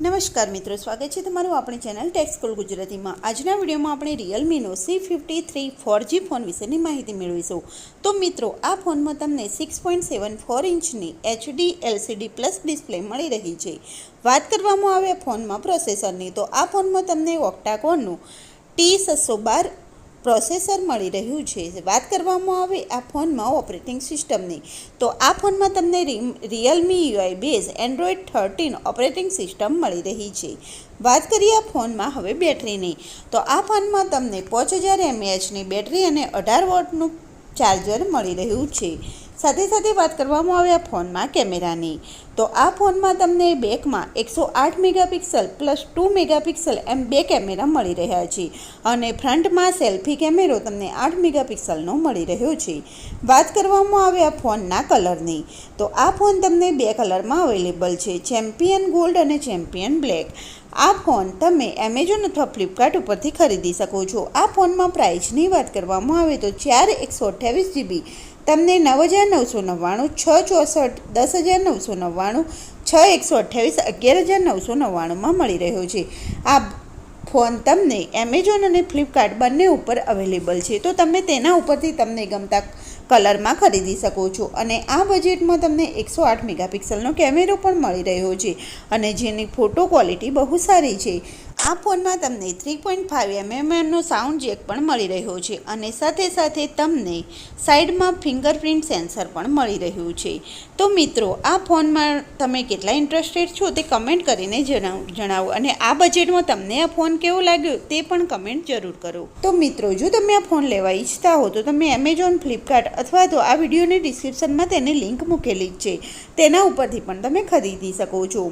નમસ્કાર મિત્રો, સ્વાગત છે તમારું આપણી ચેનલ ટેક્સ સ્કૂલ ગુજરાતીમાં. આજના વિડીયોમાં આપણે રિયલમીનો C fifty three four G phone વિશેની માહિતી મેળવીશું. તો મિત્રો, આ ફોનમાં તમને સિક્સ પોઈન્ટ સેવન ફોર ઇંચની એચડી એલસીડી પ્લસ ડિસ્પ્લે મળી રહી છે. વાત કરવામાં આવે ફોનમાં પ્રોસેસરની તો આ ફોનમાં તમને ઓક્ટાકોનનું ટી છસો બાર પ્રોસેસર મળી રહ્યું છે. વાત કરવામાં આવે આ ફોનમાં ઓપરેટિંગ સિસ્ટમની, તો આ ફોનમાં તમને Realme UI base Android thirteen operating system મળી રહી છે. વાત કરીએ આ ફોનમાં હવે બેટરીની, તો આ ફોનમાં તમને પાંચ હજાર એમએચની બેટરી અને અઢાર વોટનું ચાર્જર મળી રહ્યું છે. સાથે સાથે વાત કરવામાં આવે આ ફોનમાં કેમેરાની તો આ ફોનમાં તમને બેકમાં એકસો આઠ મેગાપિક્સલ પ્લસ ટુ મેગાપિક્સલ એમ બે કેમેરા મળી રહ્યા છે. અને ફ્રન્ટમાં સેલ્ફી કેમેરો તમને આઠ મેગાપિક્સલનો મળી રહ્યો છે. વાત કરવામાં આવે આ ફોનના કલરની, તો આ ફોન તમને બે કલરમાં અવેલેબલ છે, ચેમ્પિયન ગોલ્ડ અને ચેમ્પિયન બ્લેક. આ ફોન તમે એમેઝોન અથવા ફ્લિપકાર્ટ ઉપરથી ખરીદી શકો છો. આ ફોનમાં પ્રાઇસની વાત કરવામાં આવે તો ચાર એકસો અઠ્યાવીસ જીબી. તમને નવ હજાર નવસો નવ્વાણું, છ ચોસઠ, દસ હજાર નવસો નવ્વાણું છ એકસો અઠ્યાવીસ, અગિયાર હજાર નવસો નવ્વાણુંમાં મળી રહ્યો છે. આ ફોન તમને એમેઝોન અને ફ્લિપકાર્ટ બંને ઉપર અવેલેબલ છે. તો તમે તેના ઉપરથી તમને ગમતા કલરમાં ખરીદી શકો છો. અને આ બજેટમાં તમને એકસો આઠ મેગાપિક્સલનો કેમેરો પણ મળી રહ્યો છે. અને જેની ફોટો ક્વોલિટી બહુ સારી છે. આ ફોનમાં તમને થ્રી પોઈન્ટ ફાઇવ એમએમનો સાઉન્ડ જેક પણ મળી રહ્યો છે અને સાથે સાથે તમને સાઈડમાં ફિંગરપ્રિન્ટ સેન્સર પણ મળી રહ્યું છે. તો મિત્રો, આ ફોનમાં તમે કેટલા ઇન્ટરેસ્ટેડ છો તે કમેન્ટ કરીને જણાવ, જણાવો અને આ બજેટમાં તમને આ ફોન કેવો લાગ્યો તે પણ કમેન્ટ જરૂર કરો. તો મિત્રો, જો તમે આ ફોન લેવા ઈચ્છતા હો તો તમે એમેઝોન, ફ્લિપકાર્ટ અથવા તો આ વિડીયોની ડિસ્ક્રિપ્શનમાં તેની લિંક મૂકેલી છે. તેના ઉપરથી પણ તમે ખરીદી શકો છો.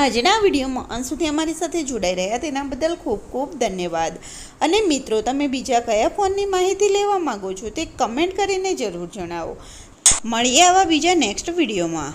આજના વિડીયોમાં અંત સુધી અમારી સાથે જોડાઈ રહ્યા તેના બદલ ખૂબ ખૂબ ધન્યવાદ. અને મિત્રો, તમે બીજા કયા ફોનની માહિતી લેવા માગો છો તે કમેન્ટ કરીને જરૂર જણાવો. મળીએ આવા બીજા નેક્સ્ટ વિડીયોમાં.